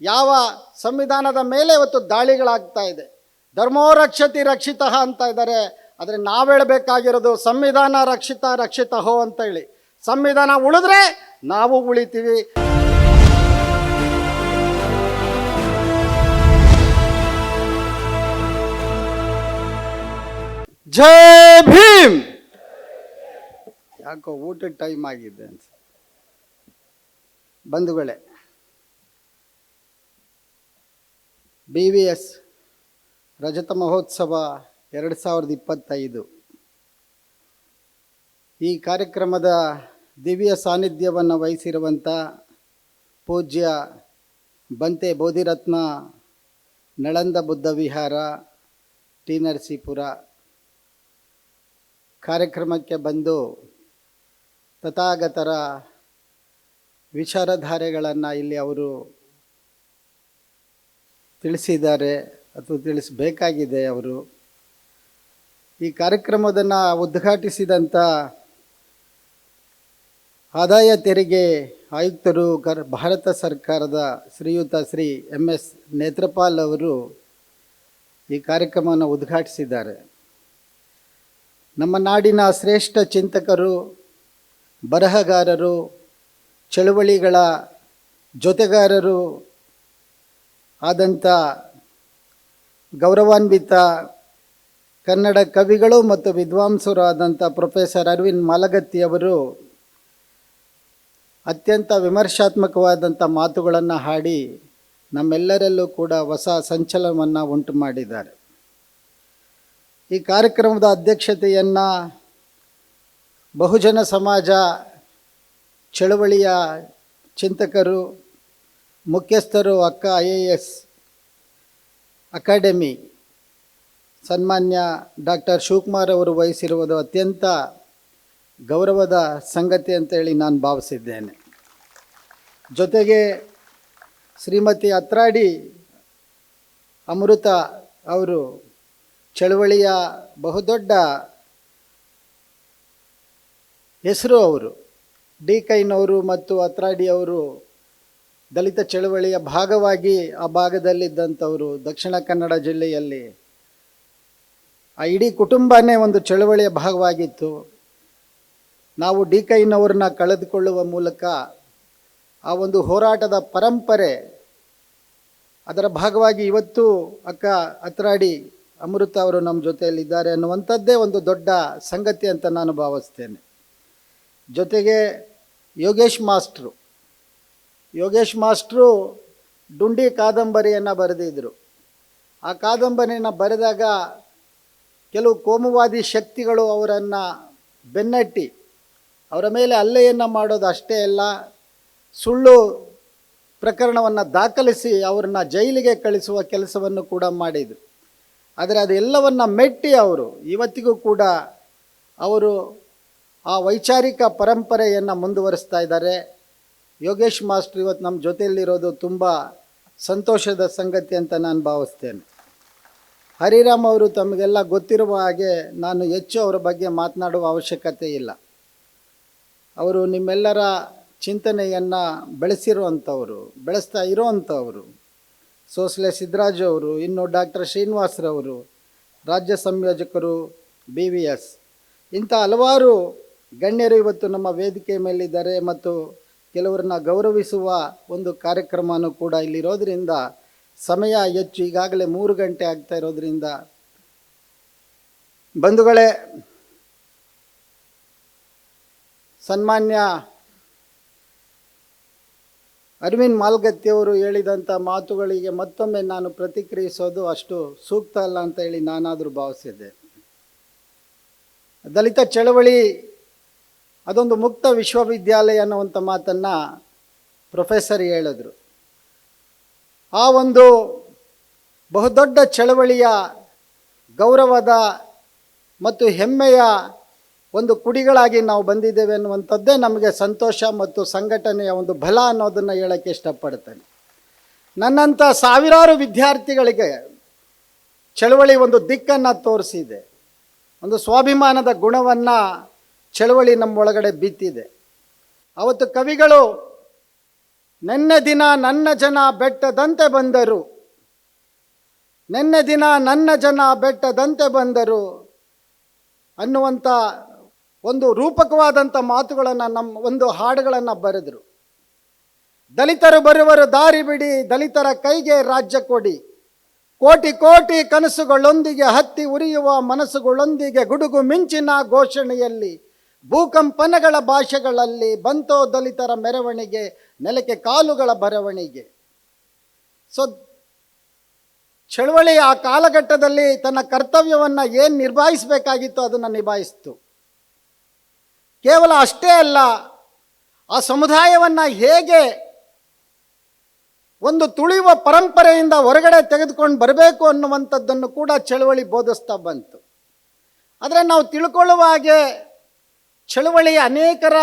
ಯಾವ ಸಂವಿಧಾನದ ಮೇಲೆ ಇವತ್ತು ದಾಳಿಗಳಾಗ್ತಾ ಇದೆ. ಧರ್ಮೋ ರಕ್ಷತಿ ರಕ್ಷಿತ ಅಂತ ಇದ್ದಾರೆ. ಆದರೆ ನಾವು ಹೇಳಬೇಕಾಗಿರೋದು ಸಂವಿಧಾನ ರಕ್ಷಿತ ರಕ್ಷಿತ ಹೋ ಅಂತ ಹೇಳಿ. ಸಂವಿಧಾನ ಉಳಿದ್ರೆ ನಾವು ಉಳಿತೀವಿ. ಜೈ ಭೀಮ್! ಯಾಕೋ ಊಟದ ಟೈಮ್ ಆಗಿದೆ ಅಂತ ಬಂಧುಗಳೇ ಬಿ ವಿ ಎಸ್ ರಜತ ಮಹೋತ್ಸವ ಎರಡು ಸಾವಿರದ ಇಪ್ಪತ್ತೈದು. ಈ ಕಾರ್ಯಕ್ರಮದ ದಿವ್ಯ ಸಾನ್ನಿಧ್ಯವನ್ನು ವಹಿಸಿರುವಂಥ ಪೂಜ್ಯ ಬಂತೆ ಬೋಧಿರತ್ನ ನಳಂದ ಬುದ್ಧ ವಿಹಾರ, ಟಿ ನರಸೀಪುರ. ಕಾರ್ಯಕ್ರಮಕ್ಕೆ ಬಂದು ತಥಾಗತರ ವಿಚಾರಧಾರೆಗಳನ್ನು ಇಲ್ಲಿ ಅವರು ತಿಳಿಸಿದ್ದಾರೆ ಅಥವಾ ತಿಳಿಸಬೇಕಾಗಿದೆ ಅವರು. ಈ ಕಾರ್ಯಕ್ರಮವನ್ನು ಉದ್ಘಾಟಿಸಿದಂಥ ಆದಾಯ ತೆರಿಗೆ ಆಯುಕ್ತರು ಕರ್, ಭಾರತ ಸರ್ಕಾರದ ಶ್ರೀಯುತ ಶ್ರೀ ಎಂ ಎಸ್ ನೇತ್ರಪಾಲ್ ಅವರು ಈ ಕಾರ್ಯಕ್ರಮವನ್ನು ಉದ್ಘಾಟಿಸಿದ್ದಾರೆ. ನಮ್ಮ ನಾಡಿನ ಶ್ರೇಷ್ಠ ಚಿಂತಕರು, ಬರಹಗಾರರು, ಚಳುವಳಿಗಳ ಜೊತೆಗಾರರು ಆದಂಥ ಗೌರವಾನ್ವಿತ ಕನ್ನಡ ಕವಿಗಳು ಮತ್ತು ವಿದ್ವಾಂಸರು ಆದಂಥ ಪ್ರೊಫೆಸರ್ ಅರವಿಂದ್ ಮಾಲಗತ್ತಿಯವರು ಅತ್ಯಂತ ವಿಮರ್ಶಾತ್ಮಕವಾದಂಥ ಮಾತುಗಳನ್ನು ಹಾಡಿ ನಮ್ಮೆಲ್ಲರಲ್ಲೂ ಕೂಡ ಹೊಸ ಸಂಚಲನವನ್ನು ಉಂಟು ಮಾಡಿದ್ದಾರೆ. ಈ ಕಾರ್ಯಕ್ರಮದ ಅಧ್ಯಕ್ಷತೆಯನ್ನು ಬಹುಜನ ಸಮಾಜ ಚಳವಳಿಯ ಚಿಂತಕರು ಮುಖ್ಯಸ್ಥರು Akka I A S academy ಸನ್ಮಾನ್ಯ ಡಾಕ್ಟರ್ ಶಿವಕುಮಾರ್ ಅವರು ವಹಿಸಿರುವುದು ಅತ್ಯಂತ ಗೌರವದ ಸಂಗತಿ ಅಂತೇಳಿ ನಾನು ಭಾವಿಸಿದ್ದೇನೆ. ಜೊತೆಗೆ ಶ್ರೀಮತಿ ಅತ್ರಾಡಿ ಅಮೃತ ಅವರು ಚಳವಳಿಯ ಬಹುದೊಡ್ಡ ಹೆಸರು ಅವರು, ಡಿ ಕೈನವರು ಮತ್ತು ಅತ್ರಾಡಿ ಅವರು ದಲಿತ ಚಳವಳಿಯ ಭಾಗವಾಗಿ ಆ ಭಾಗದಲ್ಲಿದ್ದಂಥವರು ದಕ್ಷಿಣ ಕನ್ನಡ ಜಿಲ್ಲೆಯಲ್ಲಿ ಆ ಇಡೀ ಕುಟುಂಬನೇ ಒಂದು ಚಳವಳಿಯ ಭಾಗವಾಗಿತ್ತು. ನಾವು ಡಿ ಕೈನವ್ರನ್ನ ಕಳೆದುಕೊಳ್ಳುವ ಮೂಲಕ ಆ ಒಂದು ಹೋರಾಟದ ಪರಂಪರೆ ಅದರ ಭಾಗವಾಗಿ ಇವತ್ತು ಅಕ್ಕ ಅತ್ರಾಡಿ ಅಮೃತ ಅವರು ನಮ್ಮ ಜೊತೆಯಲ್ಲಿದ್ದಾರೆ ಅನ್ನುವಂಥದ್ದೇ ಒಂದು ದೊಡ್ಡ ಸಂಗತಿ ಅಂತ ನಾನು ಭಾವಿಸ್ತೇನೆ. ಜೊತೆಗೆ ಯೋಗೇಶ್ ಮಾಸ್ಟ್ರು ಯೋಗೇಶ್ ಮಾಸ್ಟ್ರು ಡುಂಡಿ ಕಾದಂಬರಿಯನ್ನು ಬರೆದಿದ್ದರು ಆ ಕಾದಂಬರಿಯನ್ನು ಬರೆದಾಗ ಕೆಲವು ಕೋಮುವಾದಿ ಶಕ್ತಿಗಳು ಅವರನ್ನು ಬೆನ್ನಟ್ಟಿ, ಅವರ ಮೇಲೆ ಹಲ್ಲೆಯನ್ನು ಮಾಡೋದು ಅಷ್ಟೇ ಅಲ್ಲ, ಸುಳ್ಳು ಪ್ರಕರಣವನ್ನು ದಾಖಲಿಸಿ ಅವ್ರನ್ನ ಜೈಲಿಗೆ ಕಳಿಸುವ ಕೆಲಸವನ್ನು ಕೂಡ ಮಾಡಿದರು. ಆದರೆ ಅದೆಲ್ಲವನ್ನು ಮೆಟ್ಟಿ ಅವರು, ಇವತ್ತಿಗೂ ಕೂಡ ಅವರು ಆ ವೈಚಾರಿಕ ಪರಂಪರೆಯನ್ನು ಮುಂದುವರಿಸ್ತಾ ಇದ್ದಾರೆ. ಯೋಗೇಶ್ ಮಾಸ್ಟ್ರು ಇವತ್ತು ನಮ್ಮ ಜೊತೆಯಲ್ಲಿರೋದು ತುಂಬ ಸಂತೋಷದ ಸಂಗತಿ ಅಂತ ನಾನು ಭಾವಿಸ್ತೇನೆ. ಹರಿರಾಮ್ ಅವರು ತಮಗೆಲ್ಲ ಗೊತ್ತಿರುವ ಹಾಗೆ ನಾನು ಹೆಚ್ಚು ಅವರ ಬಗ್ಗೆ ಮಾತನಾಡುವ ಅವಶ್ಯಕತೆ ಇಲ್ಲ. ಅವರು ನಿಮ್ಮೆಲ್ಲರ ಚಿಂತನೆಯನ್ನು ಬೆಳೆಸಿರುವಂಥವರು, ಬೆಳೆಸ್ತಾ ಇರೋವಂಥವರು. ಸೋಸ್ಲೆ ಸಿದ್ದರಾಜು ಅವರು, ಇನ್ನು ಡಾಕ್ಟರ್ ಶ್ರೀನಿವಾಸರವರು ರಾಜ್ಯ ಸಂಯೋಜಕರು ಬಿ ವಿ ಎಸ್ ಇಂಥ ಹಲವಾರು ಗಣ್ಯರು ಇವತ್ತು ನಮ್ಮ ವೇದಿಕೆ ಮೇಲಿದ್ದಾರೆ ಮತ್ತು ಕೆಲವರನ್ನ ಗೌರವಿಸುವ ಒಂದು ಕಾರ್ಯಕ್ರಮನೂ ಕೂಡ ಇಲ್ಲಿರೋದ್ರಿಂದ ಸಮಯ ಹೆಚ್ಚು ಈಗಾಗಲೇ ಮೂರು ಗಂಟೆ ಆಗ್ತಾ ಇರೋದ್ರಿಂದ. ಬಂಧುಗಳೇ, ಸನ್ಮಾನ್ಯ ಅರವಿಂದ್ ಮಾಲ್ಗತ್ತಿಯವರು ಹೇಳಿದಂಥ ಮಾತುಗಳಿಗೆ ಮತ್ತೊಮ್ಮೆ ನಾನು ಪ್ರತಿಕ್ರಿಯಿಸೋದು ಅಷ್ಟು ಸೂಕ್ತ ಅಲ್ಲ ಅಂತ ಹೇಳಿ ನಾನಾದರೂ ಭಾವಿಸಿದ್ದೆ. ದಲಿತ ಚಳವಳಿ ಅದೊಂದು ಮುಕ್ತ ವಿಶ್ವವಿದ್ಯಾಲಯ ಅನ್ನುವಂಥ ಮಾತನ್ನು ಪ್ರೊಫೆಸರ್ ಹೇಳಿದ್ರು. ಆ ಒಂದು ಬಹುದೊಡ್ಡ ಚಳವಳಿಯ ಗೌರವದ ಮತ್ತು ಹೆಮ್ಮೆಯ ಒಂದು ಕುಡಿಗಳಾಗಿ ನಾವು ಬಂದಿದ್ದೇವೆ ಅನ್ನುವಂಥದ್ದೇ ನಮಗೆ ಸಂತೋಷ ಮತ್ತು ಸಂಘಟನೆಯ ಒಂದು ಬಲ ಅನ್ನೋದನ್ನು ಹೇಳೋಕ್ಕೆ ಇಷ್ಟಪಡ್ತೇನೆ. ನನ್ನಂಥ ಸಾವಿರಾರು ವಿದ್ಯಾರ್ಥಿಗಳಿಗೆ ಚಳವಳಿ ಒಂದು ದಿಕ್ಕನ್ನು ತೋರಿಸಿದೆ. ಒಂದು ಸ್ವಾಭಿಮಾನದ ಗುಣವನ್ನು ಚಳವಳಿ ನಮ್ಮೊಳಗಡೆ ಬಿತ್ತಿದೆ ಅವತ್ತು ಕವಿಗಳು, ನೆನ್ನೆ ದಿನ ನನ್ನ ಜನ ಬೆಟ್ಟದಂತೆ ಬಂದರು. ನೆನ್ನೆ ದಿನ ನನ್ನ ಜನ ಬೆಟ್ಟದಂತೆ ಬಂದರು. ಅನ್ನುವಂಥ ಒಂದು ರೂಪಕವಾದಂಥ ಮಾತುಗಳನ್ನು ನಮ್ಮ ಒಂದು ಹಾಡುಗಳನ್ನು ಬರೆದರು. ದಲಿತರು ಬರುವರು ದಾರಿ ಬಿಡಿ, ದಲಿತರ ಕೈಗೆ ರಾಜ್ಯ ಕೊಡಿ. ಕೋಟಿ ಕೋಟಿ ಕನಸುಗಳೊಂದಿಗೆ ಹತ್ತಿ ಉರಿಯುವ ಮನಸ್ಸುಗಳೊಂದಿಗೆ ಗುಡುಗು ಮಿಂಚಿನ ಘೋಷಣೆಯಲ್ಲಿ ಭೂಕಂಪನಗಳ ಭಾಷೆಗಳಲ್ಲಿ ಬಂತೋ ದಲಿತರ ಮೆರವಣಿಗೆ, ನೆಲಕ್ಕೆ ಕಾಲುಗಳ ಬರವಣಿಗೆ. ಸೊ, ಚಳವಳಿ ಆ ಕಾಲಘಟ್ಟದಲ್ಲಿ ತನ್ನ ಕರ್ತವ್ಯವನ್ನು ಏನು ನಿರ್ಭಾಯಿಸಬೇಕಾಗಿತ್ತು ಅದನ್ನು ನಿಭಾಯಿಸ್ತು. ಕೇವಲ ಅಷ್ಟೇ ಅಲ್ಲ, ಆ ಸಮುದಾಯವನ್ನು ಹೇಗೆ ಒಂದು ತುಳಿಯುವ ಪರಂಪರೆಯಿಂದ ಹೊರಗಡೆ ತೆಗೆದುಕೊಂಡು ಬರಬೇಕು ಅನ್ನುವಂಥದ್ದನ್ನು ಕೂಡ ಚಳವಳಿ ಬೋಧಿಸ್ತಾ ಬಂತು. ಆದರೆ ನಾವು ತಿಳ್ಕೊಳ್ಳುವ ಹಾಗೆ ಚಳವಳಿ ಅನೇಕರ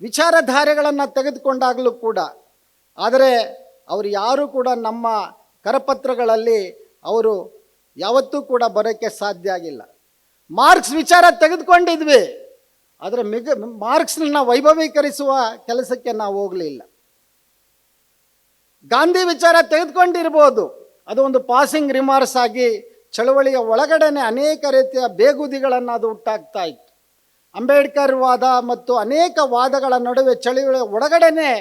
ವಿಚಾರಧಾರೆಗಳನ್ನು ತೆಗೆದುಕೊಂಡಾಗಲೂ ಕೂಡ, ಆದರೆ ಅವರು ಯಾರೂ ಕೂಡ ನಮ್ಮ ಕರಪತ್ರಗಳಲ್ಲಿ ಅವರು ಯಾವತ್ತೂ ಕೂಡ ಬರೋಕ್ಕೆ ಸಾಧ್ಯ ಆಗಿಲ್ಲ. ಮಾರ್ಕ್ಸ್ ವಿಚಾರ ತೆಗೆದುಕೊಂಡಿದ್ವಿ, ಆದರೆ ಮಿಗ, ಮಾರ್ಕ್ಸ್ನ ವೈಭವೀಕರಿಸುವ ಕೆಲಸಕ್ಕೆ ನಾವು ಹೋಗಲಿಲ್ಲ. ಗಾಂಧಿ ವಿಚಾರ ತೆಗೆದುಕೊಂಡಿರ್ಬೋದು, ಅದು ಒಂದು ಪಾಸಿಂಗ್ ರಿಮಾರ್ಕ್ಸ್ ಆಗಿ ಚಳವಳಿಯ ಒಳಗಡೆನೆ ಅನೇಕ ರೀತಿಯ ಬೇಗುದಿಗಳನ್ನು ಅದು ಹುಟ್ಟಾಗ್ತಾ ಅಂಬೇಡ್ಕರ್ ವಾದ ಮತ್ತು ಅನೇಕ ವಾದಗಳ ನಡುವೆ ಚಳುವಳಿ ಒಳಗಡೆನೆ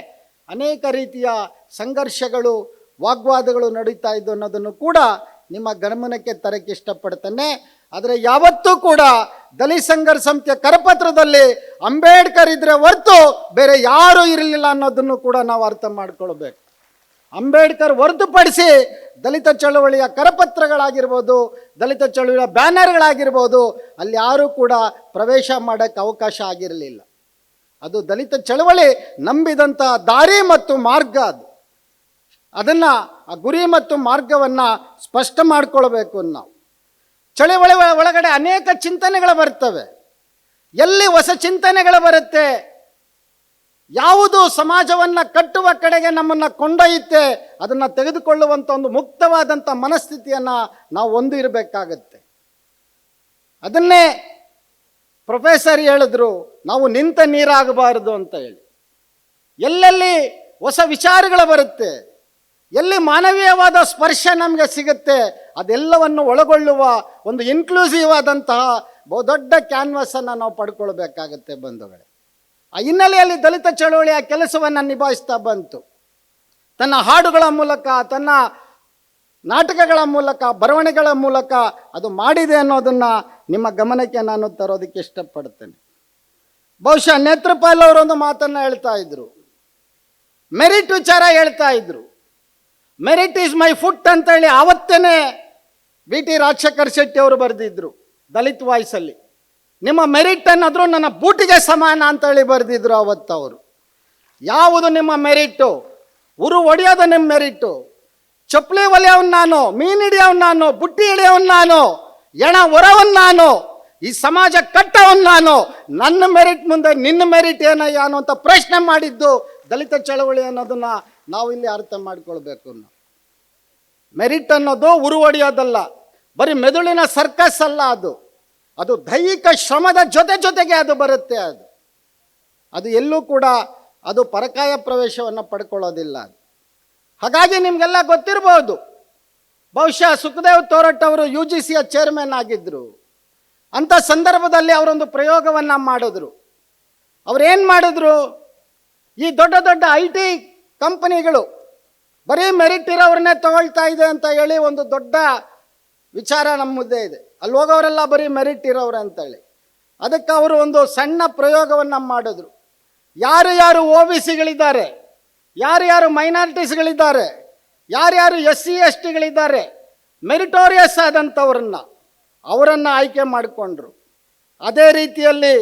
ಅನೇಕ ರೀತಿಯ ಸಂಘರ್ಷಗಳು, ವಾಗ್ವಾದಗಳು ನಡೀತಾ ಇದ್ದು ಅನ್ನೋದನ್ನು ಕೂಡ ನಿಮ್ಮ ಗಮನಕ್ಕೆ ತರಕ್ಕೆ ಇಷ್ಟಪಡ್ತೇನೆ. ಆದರೆ ಯಾವತ್ತೂ ಕೂಡ ದಲಿತ ಸಂಘರ್ಷ ಸಂಸ್ಥೆ ಕರಪತ್ರದಲ್ಲಿ ಅಂಬೇಡ್ಕರ್ ಇದ್ರೆ ಹೊರತು ಬೇರೆ ಯಾರೂ ಇರಲಿಲ್ಲ ಅನ್ನೋದನ್ನು ಕೂಡ ನಾವು ಅರ್ಥ ಮಾಡ್ಕೊಳ್ಬೇಕು. ಅಂಬೇಡ್ಕರ್ ಹೊರತುಪಡಿಸಿ ದಲಿತ ಚಳವಳಿಯ ಕರಪತ್ರಗಳಾಗಿರ್ಬೋದು, ದಲಿತ ಚಳವಳಿಯ ಬ್ಯಾನರ್ಗಳಾಗಿರ್ಬೋದು, ಅಲ್ಲಿ ಯಾರೂ ಕೂಡ ಪ್ರವೇಶ ಮಾಡೋಕ್ಕೆ ಅವಕಾಶ ಆಗಿರಲಿಲ್ಲ. ಅದು ದಲಿತ ಚಳವಳಿ ನಂಬಿದಂಥ ದಾರಿ ಮತ್ತು ಮಾರ್ಗ ಅದು. ಅದನ್ನು ಆ ಗುರಿ ಮತ್ತು ಮಾರ್ಗವನ್ನು ಸ್ಪಷ್ಟ ಮಾಡಿಕೊಳ್ಬೇಕು ನಾವು. ಚಳವಳಿ ಒಳಗಡೆ ಅನೇಕ ಚಿಂತನೆಗಳು ಬರ್ತವೆ. ಎಲ್ಲಿ ಹೊಸ ಚಿಂತನೆಗಳು ಬರುತ್ತೆ ಯಾವುದು ಸಮಾಜವನ್ನು ಕಟ್ಟುವ ಕಡೆಗೆ ನಮ್ಮನ್ನು ಕೊಂಡೊಯ್ಯುತ್ತೆ, ಅದನ್ನು ತೆಗೆದುಕೊಳ್ಳುವಂಥ ಒಂದು ಮುಕ್ತವಾದಂಥ ಮನಸ್ಥಿತಿಯನ್ನು ನಾವು ಒಂದು ಇರಬೇಕಾಗತ್ತೆ. ಅದನ್ನೇ ಪ್ರೊಫೆಸರ್ ಹೇಳಿದ್ರು, ನಾವು ನಿಂತ ನೀರಾಗಬಾರದು ಅಂತ ಹೇಳಿ. ಎಲ್ಲೆಲ್ಲಿ ಹೊಸ ವಿಚಾರಗಳು ಬರುತ್ತೆ, ಎಲ್ಲಿ ಮಾನವೀಯವಾದ ಸ್ಪರ್ಶ ನಮಗೆ ಸಿಗುತ್ತೆ, ಅದೆಲ್ಲವನ್ನು ಒಳಗೊಳ್ಳುವ ಒಂದು ಇನ್ಕ್ಲೂಸಿವ್ ಆದಂತಹ ಬಹುದೊಡ್ಡ ಕ್ಯಾನ್ವಾಸನ್ನು ನಾವು ಪಡ್ಕೊಳ್ಬೇಕಾಗತ್ತೆ ಬಂಧುಗಳೇ. ಆ ಹಿನ್ನೆಲೆಯಲ್ಲಿ ದಲಿತ ಚಳವಳಿಯ ಕೆಲಸವನ್ನು ನಿಭಾಯಿಸ್ತಾ ಬಂತು. ತನ್ನ ಹಾಡುಗಳ ಮೂಲಕ, ತನ್ನ ನಾಟಕಗಳ ಮೂಲಕ, ಬರವಣಿಗೆಗಳ ಮೂಲಕ ಅದು ಮಾಡಿದೆ ಅನ್ನೋದನ್ನು ನಿಮ್ಮ ಗಮನಕ್ಕೆ ನಾನು ತರೋದಕ್ಕೆ ಇಷ್ಟಪಡ್ತೇನೆ. ಬಹುಶಃ ನೇತ್ರಪಾಲ್ ಅವರೊಂದು ಮಾತನ್ನು ಹೇಳ್ತಾ ಇದ್ರು. ಮೆರಿಟ್ ವಿಚಾರ ಹೇಳ್ತಾ ಇದ್ರು. ಮೆರಿಟ್ ಈಸ್ ಮೈ ಫುಟ್ ಅಂತ ಹೇಳಿ ಆವತ್ತೇನೆ ಬಿ ಟಿ ರಾಜಶೇಖರ್ ಶೆಟ್ಟಿ ಅವರು ಬರೆದಿದ್ರು ದಲಿತ್ ವಾಯ್ಸಲ್ಲಿ ನಿಮ್ಮ ಮೆರಿಟ್ ಅನ್ನೋದ್ರು ನನ್ನ ಬೂಟಿಗೆ ಸಮಾನ ಅಂತ ಹೇಳಿ ಬರೆದಿದ್ರು ಅವತ್ತವರು ಯಾವುದು ನಿಮ್ಮ ಮೆರಿಟು ಉರು ಒಡೆಯೋದು ನಿಮ್ಮ ಮೆರಿಟು ಚಪ್ಪಲಿ ಒಲೆಯವನ್ ನಾನು, ಮೀನ್ ಹಿಡಿಯವನ್ ನಾನು, ಬುಟ್ಟಿ ಹಿಡಿಯವನ್ ನಾನು, ಎಣ ಹೊರವನ್ ನಾನು, ಈ ಸಮಾಜ ಕಟ್ಟವನ್ ನಾನು, ನನ್ನ ಮೆರಿಟ್ ಮುಂದೆ ನಿನ್ನ ಮೆರಿಟ್ ಏನಯ್ಯ ಅಂತ ಪ್ರಶ್ನೆ ಮಾಡಿದ್ದು ದಲಿತ ಚಳವಳಿ ಅನ್ನೋದನ್ನ ನಾವು ಇಲ್ಲಿ ಅರ್ಥ ಮಾಡ್ಕೊಳ್ಬೇಕು ಮೆರಿಟ್ ಅನ್ನೋದು ಉರು ಒಡೆಯೋದಲ್ಲ, ಬರೀ ಮೆದುಳಿನ ಸರ್ಕಸ್ ಅಲ್ಲ ಅದು. ಅದು ದೈಹಿಕ ಶ್ರಮದ ಜೊತೆ ಜೊತೆಗೆ ಅದು ಬರುತ್ತೆ ಅದು. ಅದು ಎಲ್ಲೂ ಕೂಡ ಅದು ಪರಕಾಯ ಪ್ರವೇಶವನ್ನು ಪಡ್ಕೊಳ್ಳೋದಿಲ್ಲ ಹಾಗಾಗಿ ನಿಮಗೆಲ್ಲ ಗೊತ್ತಿರ್ಬೋದು. ಬಹುಶಃ ಸುಖದೇವ್ ತೋರಟ್ ಅವರು ಯು ಜಿ ಸಿಯ ಚೇರ್ಮನ್ ಆಗಿದ್ದರು ಅಂಥ ಸಂದರ್ಭದಲ್ಲಿ ಅವರೊಂದು ಪ್ರಯೋಗವನ್ನು ಮಾಡಿದ್ರು. ಅವರೇನು ಮಾಡಿದ್ರು? ಈ ದೊಡ್ಡ ದೊಡ್ಡ ಐ ಟಿ ಕಂಪನಿಗಳು ಬರೀ ಮೆರಿಟ್ ಇರೋವ್ರನ್ನೇ ತಗೊಳ್ತಾ ಇದೆ ಅಂತ ಹೇಳಿ ಒಂದು ದೊಡ್ಡ ವಿಚಾರ ನಮ್ಮ ಮುಂದೆ ಇದೆ. ಅಲ್ಲಿ ಹೋಗೋರೆಲ್ಲ ಬರೀ ಮೆರಿಟ್ ಇರೋರು ಅಂತೇಳಿ. ಅದಕ್ಕೆ ಅವರು ಒಂದು ಸಣ್ಣ ಪ್ರಯೋಗವನ್ನು ಮಾಡಿದ್ರು. ಯಾರು ಯಾರು ಒ ಬಿ ಸಿಗಳಿದ್ದಾರೆ, ಯಾರು ಯಾರು ಮೈನಾರಿಟೀಸ್ಗಳಿದ್ದಾರೆ ಯಾರ್ಯಾರು ಎಸ್ ಸಿ, ಎಸ್ ಟಿಗಳಿದ್ದಾರೆ ಮೆರಿಟೋರಿಯಸ್ ಆದಂಥವ್ರನ್ನ ಅವರನ್ನು ಆಯ್ಕೆ ಮಾಡಿಕೊಂಡ್ರು. ಅದೇ ರೀತಿಯಲ್ಲಿ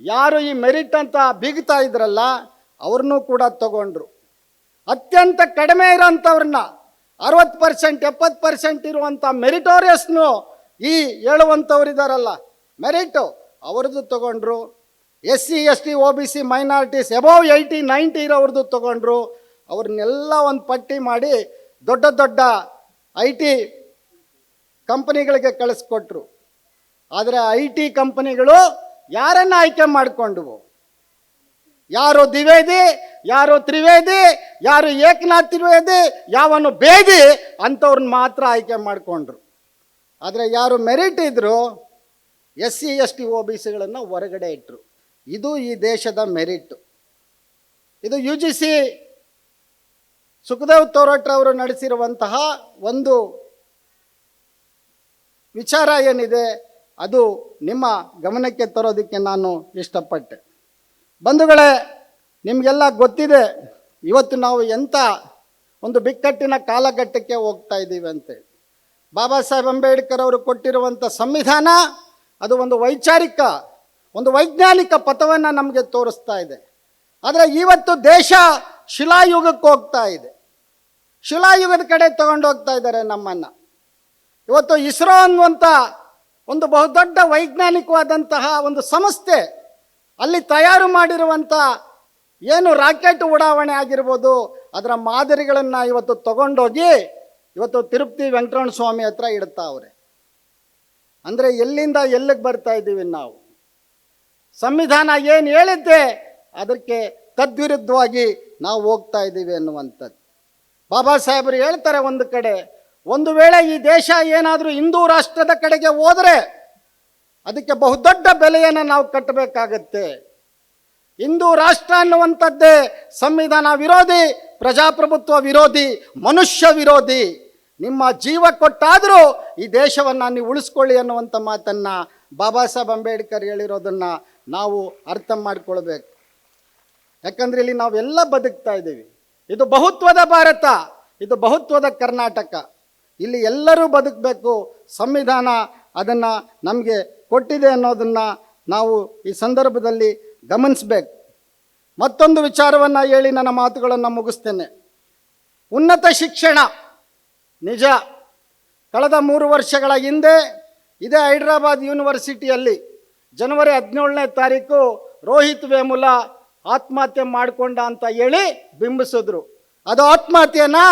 ಯಾರು ಈ ಮೆರಿಟ್ ಅಂತ ಬೀಗ್ತಾ ಇದ್ರಲ್ಲ, ಅವ್ರನ್ನೂ ಕೂಡ ತಗೊಂಡ್ರು. ಅತ್ಯಂತ ಕಡಿಮೆ ಇರೋಂಥವ್ರನ್ನ, ಅರವತ್ತು ಪರ್ಸೆಂಟ್, ಎಪ್ಪತ್ತು ಪರ್ಸೆಂಟ್ ಇರುವಂಥ ಮೆರಿಟೋರಿಯಸ್ನು ಈ ಹೇಳುವಂಥವರಿದ್ದಾರಲ್ಲ ಮೆರಿಟು ಅವ್ರದ್ದು ತಗೊಂಡ್ರು. S C, S T O B C, minorities above eighty, ninety ಇರೋವ್ರದ್ದು ತಗೊಂಡ್ರು. ಅವ್ರನ್ನೆಲ್ಲ ಒಂದು ಪಟ್ಟಿ ಮಾಡಿ ದೊಡ್ಡ ದೊಡ್ಡ ಐ ಟಿ ಕಂಪನಿಗಳಿಗೆ ಕಳಿಸ್ಕೊಟ್ರು. ಆದರೆ ಐ ಟಿ ಕಂಪನಿಗಳು ಯಾರನ್ನು ಆಯ್ಕೆ ಮಾಡಿಕೊಂಡವು? ಯಾರು ದ್ವಿವೇದಿ, ಯಾರು ತ್ರಿವೇದಿ, ಯಾರು ಏಕನಾಥ್ ತ್ರಿವೇದಿ, ಯಾವನು ಬೇದಿ ಅಂಥವ್ರನ್ನ ಮಾತ್ರ ಆಯ್ಕೆ ಮಾಡಿಕೊಂಡ್ರು. ಆದರೆ ಯಾರು ಮೆರಿಟ್ ಇದ್ದರೂ S C S T O B ಸಿಗಳನ್ನು ಹೊರಗಡೆ ಇಟ್ಟರು ಇದು ಈ ದೇಶದ ಮೆರಿಟ್. ಇದು ಯು ಜಿ ಸಿ ಸುಖದೇವ್ ತೋರಟ್ರವರು ನಡೆಸಿರುವಂತಹ ಒಂದು ವಿಚಾರ ಏನಿದೆ, ಅದು ನಿಮ್ಮ ಗಮನಕ್ಕೆ ತರೋದಕ್ಕೆ ನಾನು ಇಷ್ಟಪಟ್ಟೆ. ಬಂಧುಗಳೇ, ನಿಮಗೆಲ್ಲ ಗೊತ್ತಿದೆ, ಇವತ್ತು ನಾವು ಎಂಥ ಒಂದು ಬಿಕ್ಕಟ್ಟಿನ ಕಾಲಘಟ್ಟಕ್ಕೆ ಹೋಗ್ತಾ ಇದ್ದೀವಿ ಅಂತೇಳಿ. ಬಾಬಾ ಸಾಹೇಬ್ ಅಂಬೇಡ್ಕರ್ ಅವರು ಕೊಟ್ಟಿರುವಂಥ ಸಂವಿಧಾನ, ಅದು ಒಂದು ವೈಚಾರಿಕ, ಒಂದು ವೈಜ್ಞಾನಿಕ ಪಥವನ್ನು ನಮಗೆ ತೋರಿಸ್ತಾ ಇದೆ. ಆದರೆ ಇವತ್ತು ದೇಶ ಶಿಲಾಯುಗಕ್ಕೆ ಹೋಗ್ತಾ ಇದೆ. ಶಿಲಾಯುಗದ ಕಡೆ ಹೋಗ್ತಾ ಇದ್ದಾರೆ ನಮ್ಮನ್ನು. ಇವತ್ತು ಇಸ್ರೋ ಅನ್ನುವಂಥ ಒಂದು ಬಹುದೊಡ್ಡ ವೈಜ್ಞಾನಿಕವಾದಂತಹ ಒಂದು ಸಂಸ್ಥೆ, ಅಲ್ಲಿ ತಯಾರು ಮಾಡಿರುವಂಥ ಏನು ರಾಕೆಟ್ ಉಡಾವಣೆ ಆಗಿರ್ಬೋದು, ಅದರ ಮಾದರಿಗಳನ್ನು ಇವತ್ತು ತಗೊಂಡೋಗಿ ಇವತ್ತು ತಿರುಪತಿ ವೆಂಕಟರಮಣ ಸ್ವಾಮಿ ಹತ್ರ ಇಡ್ತಾ ಅವ್ರೆ. ಅಂದರೆ ಎಲ್ಲಿಂದ ಎಲ್ಲಿಗೆ ಬರ್ತಾ ಇದ್ದೀವಿ ನಾವು? ಸಂವಿಧಾನ ಏನು ಹೇಳಿದ್ದೆ, ಅದಕ್ಕೆ ತದ್ವಿರುದ್ಧವಾಗಿ ನಾವು ಹೋಗ್ತಾ ಇದ್ದೀವಿ ಅನ್ನುವಂಥದ್ದು. ಬಾಬಾ ಸಾಹೇಬರು ಹೇಳ್ತಾರೆ ಒಂದು ಕಡೆ, ಒಂದು ವೇಳೆ ಈ ದೇಶ ಏನಾದರೂ ಹಿಂದೂ ರಾಷ್ಟ್ರದ ಕಡೆಗೆ ಹೋದರೆ, ಅದಕ್ಕೆ ಬಹುದೊಡ್ಡ ಬೆಲೆಯನ್ನು ನಾವು ಕಟ್ಟಬೇಕಾಗತ್ತೆ. ಹಿಂದೂ ರಾಷ್ಟ್ರ ಅನ್ನುವಂಥದ್ದೇ ಸಂವಿಧಾನ ವಿರೋಧಿ, ಪ್ರಜಾಪ್ರಭುತ್ವ ವಿರೋಧಿ, ಮನುಷ್ಯ ವಿರೋಧಿ. ನಿಮ್ಮ ಜೀವ ಕೊಟ್ಟಾದರೂ ಈ ದೇಶವನ್ನು ನೀವು ಉಳಿಸ್ಕೊಳ್ಳಿ ಅನ್ನುವಂಥ ಮಾತನ್ನು ಬಾಬಾ ಸಾಹೇಬ್ ಅಂಬೇಡ್ಕರ್ ಹೇಳಿರೋದನ್ನು ನಾವು ಅರ್ಥ ಮಾಡಿಕೊಳ್ಬೇಕು. ಯಾಕಂದರೆ ಇಲ್ಲಿ ನಾವೆಲ್ಲ ಬದುಕ್ತಾ ಇದ್ದೀವಿ. ಇದು ಬಹುತ್ವದ ಭಾರತ, ಇದು ಬಹುತ್ವದ ಕರ್ನಾಟಕ. ಇಲ್ಲಿ ಎಲ್ಲರೂ ಬದುಕಬೇಕು, ಸಂವಿಧಾನ ಅದನ್ನು ನಮಗೆ ಕೊಟ್ಟಿದೆ ಅನ್ನೋದನ್ನು ನಾವು ಈ ಸಂದರ್ಭದಲ್ಲಿ ಗಮನಿಸಬೇಕು. ಮತ್ತೊಂದು ವಿಚಾರವನ್ನು ಹೇಳಿ ನನ್ನ ಮಾತುಗಳನ್ನು ಮುಗಿಸ್ತೇನೆ. ಉನ್ನತ ಶಿಕ್ಷಣ ನಿಜ. ಕಳೆದ ಮೂರು ವರ್ಷಗಳ ಹಿಂದೆ ಇದೇ ಹೈದರಾಬಾದ್ ಯೂನಿವರ್ಸಿಟಿಯಲ್ಲಿ ಜನವರಿ ಹದಿನೇಳನೇ ತಾರೀಕು ರೋಹಿತ್ ವೇಮುಲ ಆತ್ಮಹತ್ಯೆ ಮಾಡಿಕೊಂಡ ಅಂತ ಹೇಳಿ ಬಿಂಬಿಸಿದ್ರು. ಅದು ಆತ್ಮಹತ್ಯೆನಾ?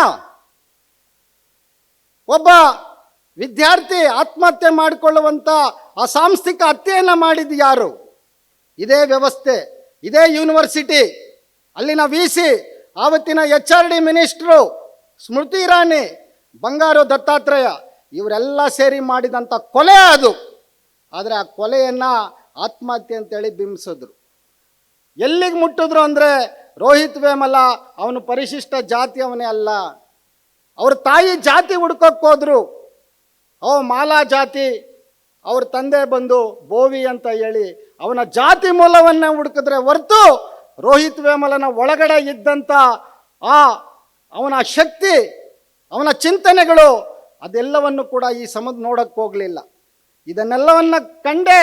ಒಬ್ಬ ವಿದ್ಯಾರ್ಥಿ ಆತ್ಮಹತ್ಯೆ ಮಾಡಿಕೊಳ್ಳುವಂಥ ಅಸಾಂಸ್ಥಿಕ ಹತ್ಯೆಯನ್ನು ಮಾಡಿದ್ದು ಯಾರು? ಇದೇ ವ್ಯವಸ್ಥೆ, ಇದೇ ಯೂನಿವರ್ಸಿಟಿ. ಅಲ್ಲಿನ ವಿ ಸಿ, ಆವತ್ತಿನ H R D minister, Smriti Irani Bandaru Dattatreya ಇವರೆಲ್ಲ ಸೇರಿ ಮಾಡಿದಂಥ ಕೊಲೆ ಅದು. ಆದರೆ ಆ ಕೊಲೆಯನ್ನು ಆತ್ಮಹತ್ಯೆ ಅಂತೇಳಿ ಬಿಂಬಿಸಿದ್ರು. ಎಲ್ಲಿಗೆ ಮುಟ್ಟಿದ್ರು ಅಂದರೆ ರೋಹಿತ್ ವೇಮಲ ಅವನು ಪರಿಶಿಷ್ಟ ಜಾತಿ ಅವನೇ ಅಲ್ಲ. ಅವ್ರ ತಾಯಿ ಜಾತಿ ಹುಡ್ಕೋಕೆ ಹೋದ್ರು. ಅವ ಮಾಲಾ ಜಾತಿ, ಅವ್ರ ತಂದೆ ಬಂದು ಬೋವಿ ಅಂತ ಹೇಳಿ ಅವನ ಜಾತಿ ಮೂಲವನ್ನು ಹುಡುಕಿದ್ರೆ ಹೊರತು ರೋಹಿತ್ ವೇಮಲನ ಒಳಗಡೆ ಇದ್ದಂಥ ಆ ಅವನ ಶಕ್ತಿ ಅವನ ಚಿಂತನೆಗಳು ಅದೆಲ್ಲವನ್ನು ಕೂಡ ಈ ಸಮುದ್ರ ನೋಡಕ್ಕೆ ಹೋಗಲಿಲ್ಲ. ಇದನ್ನೆಲ್ಲವನ್ನು ಕಂಡೇ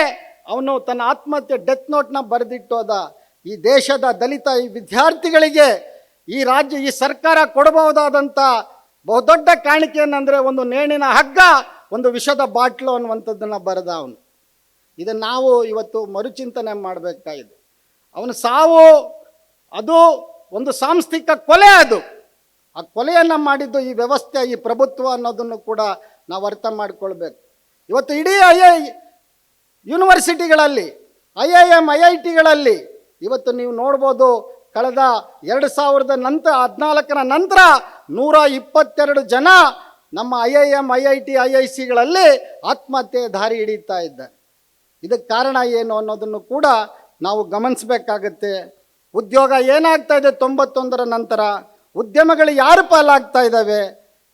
ಅವನು ತನ್ನ ಆತ್ಮಹತ್ಯೆ ಡೆತ್ ನೋಟ್ನ ಬರೆದಿಟ್ಟೋದ ಈ ದೇಶದ ದಲಿತ ಈ ವಿದ್ಯಾರ್ಥಿಗಳಿಗೆ ಈ ರಾಜ್ಯ, ಈ ಸರ್ಕಾರ ಕೊಡಬಹುದಾದಂಥ ಬಹುದೊಡ್ಡ ಕಾಣಿಕೆ ಏನಂದರೆ ಒಂದು ನೇಣಿನ ಹಗ್ಗ, ಒಂದು ವಿಷದ ಬಾಟ್ಲು ಅನ್ನುವಂಥದ್ದನ್ನು ಬರೆದ ಅವನು. ಇದನ್ನು ನಾವು ಇವತ್ತು ಮರುಚಿಂತನೆ ಮಾಡಬೇಕಾಗಿದೆ. ಅವನ ಸಾವು, ಅದು ಒಂದು ಸಾಂಸ್ಥಿಕ ಕೊಲೆ ಅದು. ಆ ಕೊಲೆಯನ್ನು ಮಾಡಿದ್ದು ಈ ವ್ಯವಸ್ಥೆ, ಈ ಪ್ರಭುತ್ವ ಅನ್ನೋದನ್ನು ಕೂಡ ನಾವು ಅರ್ಥ ಮಾಡಿಕೊಳ್ಬೇಕು. ಇವತ್ತು ಇಡೀ I I ಯೂನಿವರ್ಸಿಟಿಗಳಲ್ಲಿ, I I M I I ಟಿಗಳಲ್ಲಿ ಇವತ್ತು ನೀವು ನೋಡ್ಬೋದು ಕಳೆದ ಎರಡು ಸಾವಿರದ ನಂತರ ಹದಿನಾಲ್ಕರ ನಂತರ ನೂರ ಇಪ್ಪತ್ತೆರಡು ಜನ ನಮ್ಮ I I M I I T, I I ಸಿಗಳಲ್ಲಿ ಆತ್ಮಹತ್ಯೆ ದಾರಿ ಹಿಡಿತಾ ಇದ್ದಾರೆ. ಇದಕ್ಕೆ ಕಾರಣ ಏನು ಅನ್ನೋದನ್ನು ಕೂಡ ನಾವು ಗಮನಿಸಬೇಕಾಗತ್ತೆ. ಉದ್ಯೋಗ ಏನಾಗ್ತಾ ಇದೆ ತೊಂಬತ್ತೊಂದರ ನಂತರ ಉದ್ಯಮಗಳು ಯಾರು ಪಾಲಾಗ್ತಾ ಇದ್ದಾವೆ?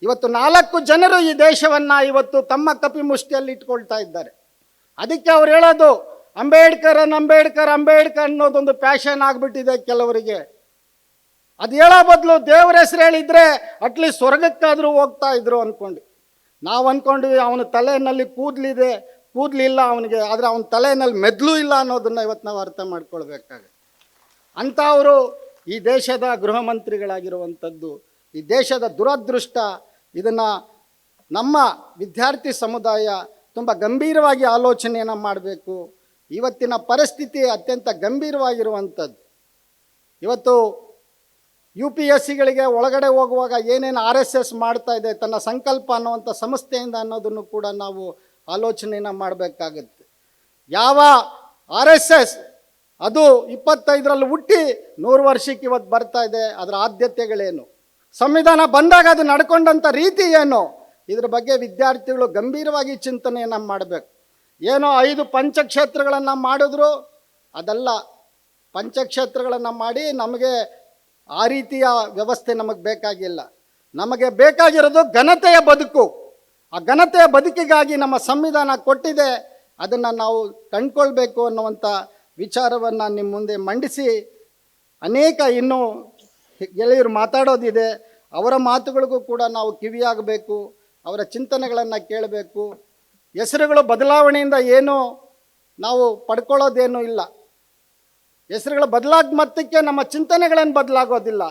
ಇವತ್ತು ನಾಲ್ಕು ಜನರು ಈ ದೇಶವನ್ನು ಇವತ್ತು ತಮ್ಮ ಕಪಿ ಮುಷ್ಟಿಯಲ್ಲಿ ಇಟ್ಕೊಳ್ತಾ ಇದ್ದಾರೆ. ಅದಕ್ಕೆ ಅವ್ರು ಹೇಳೋದು, ಅಂಬೇಡ್ಕರ್ ಅಂಬೇಡ್ಕರ್ ಅಂಬೇಡ್ಕರ್ ಅನ್ನೋದೊಂದು ಪ್ಯಾಷನ್ ಆಗಿಬಿಟ್ಟಿದೆ ಕೆಲವರಿಗೆ. ಅದು ಹೇಳೋ ಬದಲು ದೇವರ ಹೆಸರು ಹೇಳಿದ್ರೆ ಅಟ್ಲೀಸ್ಟ್ ಸ್ವರ್ಗಕ್ಕಾದರೂ ಹೋಗ್ತಾ ಇದ್ರು ಅಂದ್ಕೊಂಡು ನಾವು ಅಂದ್ಕೊಂಡ್ವಿ ಅವನ ತಲೆಯಲ್ಲಿ ಕೂದಲಿದೆ, ಕೂದಲಿಲ್ಲ ಅವನಿಗೆ, ಆದರೆ ಅವನ ತಲೆಯಲ್ಲಿ ಮೆದ್ಲು ಇಲ್ಲ ಅನ್ನೋದನ್ನು ಇವತ್ತು ನಾವು ಅರ್ಥ ಮಾಡ್ಕೊಳ್ಬೇಕಾಗುತ್ತೆ. ಅಂಥವರು ಈ ದೇಶದ ಗೃಹ ಮಂತ್ರಿಗಳಾಗಿರುವಂಥದ್ದು ಈ ದೇಶದ ದುರದೃಷ್ಟ, ಇದನ್ನು ನಮ್ಮ ವಿದ್ಯಾರ್ಥಿ ಸಮುದಾಯ ತುಂಬ ಗಂಭೀರವಾಗಿ ಆಲೋಚನೆಯನ್ನು ಮಾಡಬೇಕು. ಇವತ್ತಿನ ಪರಿಸ್ಥಿತಿ ಅತ್ಯಂತ ಗಂಭೀರವಾಗಿರುವಂಥದ್ದು. ಇವತ್ತು ಯು ಪಿ ಎಸ್ ಸಿಗಳಿಗೆ ಒಳಗಡೆ ಹೋಗುವಾಗ ಏನೇನು ಆರ್ ಎಸ್ ಎಸ್ ಮಾಡ್ತಾ ಇದೆ, ತನ್ನ ಸಂಕಲ್ಪ ಅನ್ನುವಂಥ ಸಂಸ್ಥೆಯಿಂದ ಅನ್ನೋದನ್ನು ಕೂಡ ನಾವು ಆಲೋಚನೆಯನ್ನು ಮಾಡಬೇಕಾಗುತ್ತೆ. ಯಾವ ಆರ್ ಎಸ್ ಎಸ್ ಅದು ಇಪ್ಪತ್ತೈದರಲ್ಲಿ ಹುಟ್ಟಿ ನೂರು ವರ್ಷಕ್ಕೆ ಇವತ್ತು ಬರ್ತಾ ಇದೆ. ಅದರ ಆದ್ಯತೆಗಳೇನು? ಸಂವಿಧಾನ ಬಂದಾಗ ಅದು ನಡ್ಕೊಂಡಂಥ ರೀತಿ ಏನು? ಇದ್ರ ಬಗ್ಗೆ ವಿದ್ಯಾರ್ಥಿಗಳು ಗಂಭೀರವಾಗಿ ಚಿಂತನೆಯನ್ನು ಮಾಡಬೇಕು. ಏನೋ ಐದು ಪಂಚಕ್ಷೇತ್ರಗಳನ್ನು ಮಾಡಿದ್ರು. ಅದಲ್ಲ, ಪಂಚಕ್ಷೇತ್ರಗಳನ್ನು ಮಾಡಿ ನಮಗೆ ಆ ರೀತಿಯ ವ್ಯವಸ್ಥೆ ನಮಗೆ ಬೇಕಾಗಿಲ್ಲ. ನಮಗೆ ಬೇಕಾಗಿರೋದು ಘನತೆಯ ಬದುಕು. ಆ ಘನತೆಯ ಬದುಕಿಗಾಗಿ ನಮ್ಮ ಸಂವಿಧಾನ ಕೊಟ್ಟಿದೆ. ಅದನ್ನು ನಾವು ಕಂಡ್ಕೊಳ್ಬೇಕು ಅನ್ನುವಂಥ ವಿಚಾರವನ್ನು ನಿಮ್ಮ ಮುಂದೆ ಮಂಡಿಸಿ. ಅನೇಕ ಇನ್ನೂ ಗೆಳೆಯರು ಮಾತಾಡೋದಿದೆ. ಅವರ ಮಾತುಗಳಿಗೂ ಕೂಡ ನಾವು ಕಿವಿಯಾಗಬೇಕು. ಅವರ ಚಿಂತನೆಗಳನ್ನು ಕೇಳಬೇಕು. ಹೆಸರುಗಳು ಬದಲಾವಣೆಯಿಂದ ಏನು ನಾವು ಪಡ್ಕೊಳ್ಳೋದೇನೂ ಇಲ್ಲ. ಹೆಸರುಗಳು ಬದಲಾಗ ಮತ್ತಕ್ಕೆ ನಮ್ಮ ಚಿಂತನೆಗಳೇನು ಬದಲಾಗೋದಿಲ್ಲ.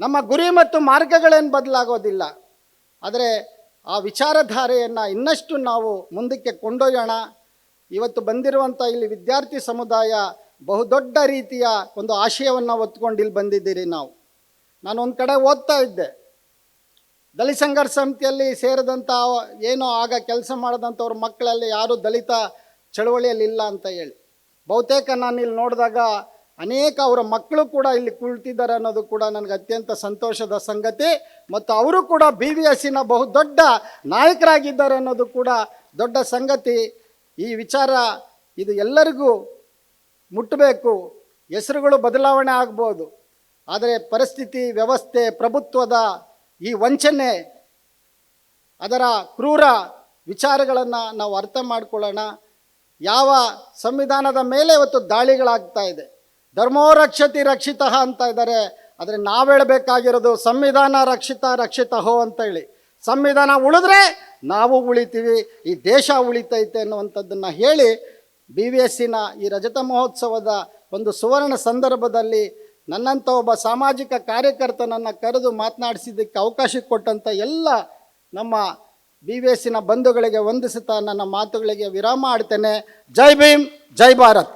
ನಮ್ಮ ಗುರಿ ಮತ್ತು ಮಾರ್ಗಗಳೇನು ಬದಲಾಗೋದಿಲ್ಲ. ಆದರೆ ಆ ವಿಚಾರಧಾರೆಯನ್ನು ಇನ್ನಷ್ಟು ನಾವು ಮುಂದಕ್ಕೆ ಕೊಂಡೊಯ್ಯೋಣ. ಇವತ್ತು ಬಂದಿರುವಂಥ ಇಲ್ಲಿ ವಿದ್ಯಾರ್ಥಿ ಸಮುದಾಯ ಬಹುದೊಡ್ಡ ರೀತಿಯ ಒಂದು ಆಶಯವನ್ನು ಹೊತ್ಕೊಂಡು ಇಲ್ಲಿ ಬಂದಿದ್ದೀರಿ ನಾವು. ನಾನು ಒಂದು ಕಡೆ ಓದ್ತಾ ಇದ್ದೆ. ದಲಿತ ಸಂಘರ್ಷ ಸಮಿತಿಯಲ್ಲಿ ಸೇರಿದಂಥ ಏನೋ ಆಗ ಕೆಲಸ ಮಾಡಿದಂಥವ್ರ ಮಕ್ಕಳಲ್ಲಿ ಯಾರೂ ದಲಿತ ಚಳವಳಿಯಲ್ಲಿ ಇಲ್ಲ ಅಂತ ಹೇಳಿ. ಬಹುತೇಕ ನಾನು ಇಲ್ಲಿ ನೋಡಿದಾಗ ಅನೇಕ ಅವರ ಮಕ್ಕಳು ಕೂಡ ಇಲ್ಲಿ ಕುಳಿತಿದ್ದಾರೆ ಅನ್ನೋದು ಕೂಡ ನನಗೆ ಅತ್ಯಂತ ಸಂತೋಷದ ಸಂಗತಿ. ಮತ್ತು ಅವರು ಕೂಡ ಬಿ ವಿ ಎಸ್ಸಿನ ಬಹುದೊಡ್ಡ ನಾಯಕರಾಗಿದ್ದಾರೆ ಅನ್ನೋದು ಕೂಡ ದೊಡ್ಡ ಸಂಗತಿ. ಈ ವಿಚಾರ ಇದು ಎಲ್ಲರಿಗೂ ಮುಟ್ಟಬೇಕು, ಹೆಸರುಗಳು ಬದಲಾವಣೆ ಆಗ್ಬೋದು. ಆದರೆ ಪರಿಸ್ಥಿತಿ, ವ್ಯವಸ್ಥೆ, ಪ್ರಭುತ್ವದ ಈ ವಂಚನೆ, ಅದರ ಕ್ರೂರ ವಿಚಾರಗಳನ್ನು ನಾವು ಅರ್ಥ ಮಾಡಿಕೊಳ್ಳೋಣ. ಯಾವ ಸಂವಿಧಾನದ ಮೇಲೆ ಇವತ್ತು ದಾಳಿಗಳಾಗ್ತಾ ಇದೆ. ಧರ್ಮೋ ರಕ್ಷತಿ ರಕ್ಷಿತ ಅಂತ ಇದ್ದಾರೆ. ಆದರೆ ನಾವು ಹೇಳಬೇಕಾಗಿರೋದು ಸಂವಿಧಾನ ರಕ್ಷಿತ ರಕ್ಷಿತ ಹೋ ಅಂತ ಹೇಳಿ. ಸಂವಿಧಾನ ಉಳಿದ್ರೆ ನಾವು ಉಳಿತೀವಿ, ಈ ದೇಶ ಉಳಿತೈತೆ ಅನ್ನುವಂಥದ್ದನ್ನು ಹೇಳಿ ಬಿ ವಿ ಎಸ್ಸಿನ ಈ ರಜತ ಮಹೋತ್ಸವದ ಒಂದು ಸುವರ್ಣ ಸಂದರ್ಭದಲ್ಲಿ ನನ್ನಂಥ ಒಬ್ಬ ಸಾಮಾಜಿಕ ಕಾರ್ಯಕರ್ತನನ್ನು ಕರೆದು ಮಾತನಾಡಿಸಿದ್ದಕ್ಕೆ ಅವಕಾಶ ಕೊಟ್ಟಂಥ ಎಲ್ಲ ನಮ್ಮ ಬಿ ವಿ ಎಸ್ಸಿನ ಬಂಧುಗಳಿಗೆ ವಂದಿಸುತ್ತಾ ನನ್ನ ಮಾತುಗಳಿಗೆ ವಿರಾಮ ಆಡ್ತೇನೆ ಜೈ ಭೀಮ್, ಜೈ ಭಾರತ್.